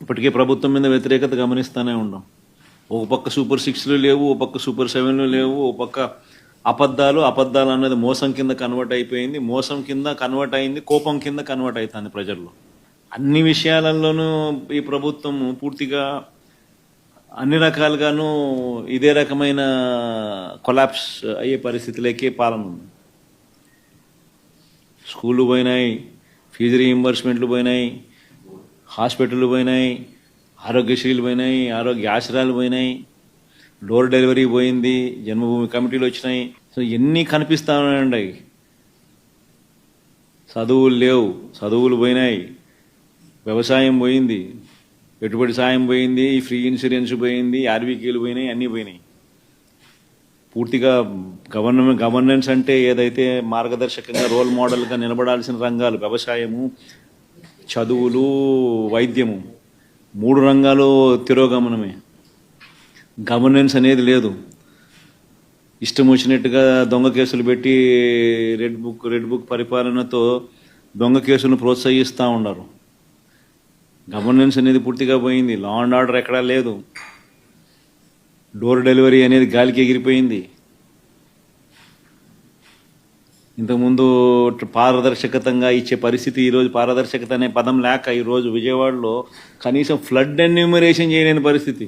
ఇప్పటికే ప్రభుత్వం మీద వ్యతిరేకత గమనిస్తూనే ఉన్నాం ఒక పక్క సూపర్ సిక్స్లు లేవు ఒక పక్క సూపర్ సెవెన్లు లేవు ఒక పక్క అబద్ధాలు అబద్ధాలు అన్నది మోసం కింద కన్వర్ట్ అయిపోయింది. మోసం కింద కన్వర్ట్ అయింది కోపం కింద కన్వర్ట్ అవుతుంది ప్రజల్లో. అన్ని విషయాలలోనూ ఈ ప్రభుత్వం పూర్తిగా అన్ని రకాలుగాను ఇదే రకమైన కొలాప్స్ అయ్యే పరిస్థితిలోకి పాలన ఉంది. స్కూళ్ళు పోయినాయి ఫీజు రీయింబర్స్మెంట్లు పోయినాయి హాస్పిటల్ పోయినాయి ఆరోగ్యశ్రీలు పోయినాయి ఆరోగ్య ఆశ్రయాలు పోయినాయి డోర్ డెలివరీ పోయింది జన్మభూమి కమిటీలు వచ్చినాయి. సో ఎన్ని కనిపిస్తానండి చదువులు లేవు చదువులు పోయినాయి వ్యవసాయం పోయింది పెట్టుబడి సాయం పోయింది ఫ్రీ ఇన్సూరెన్స్ పోయింది ఆర్బీకేలు పోయినాయి అన్నీ పోయినాయి. పూర్తిగా గవర్నమెంట్ గవర్నెన్స్ అంటే ఏదైతే మార్గదర్శకంగా రోల్ మోడల్గా నిలబడాల్సిన రంగాలు వ్యవసాయము చదువులు వైద్యము. మూడు రంగాలు తిరోగమనమే. గవర్నెన్స్ అనేది లేదు. ఇష్టం వచ్చినట్టుగా దొంగ కేసులు పెట్టి రెడ్ బుక్ రెడ్ బుక్ పరిపాలనతో దొంగ కేసులను ప్రోత్సహిస్తూ ఉన్నారు గవర్నెన్స్ అనేది పూర్తిగా పోయింది. లా అండ్ ఆర్డర్ ఎక్కడా లేదు. డోర్ డెలివరీ అనేది గాలికి ఎగిరిపోయింది. ఇంతకుముందు పారదర్శకతంగా ఇచ్చే పరిస్థితి ఈరోజు పారదర్శకత అనే పదం లేక ఈరోజు విజయవాడలో కనీసం ఫ్లడ్ ఎన్యూమరేషన్ చేయలేని పరిస్థితి.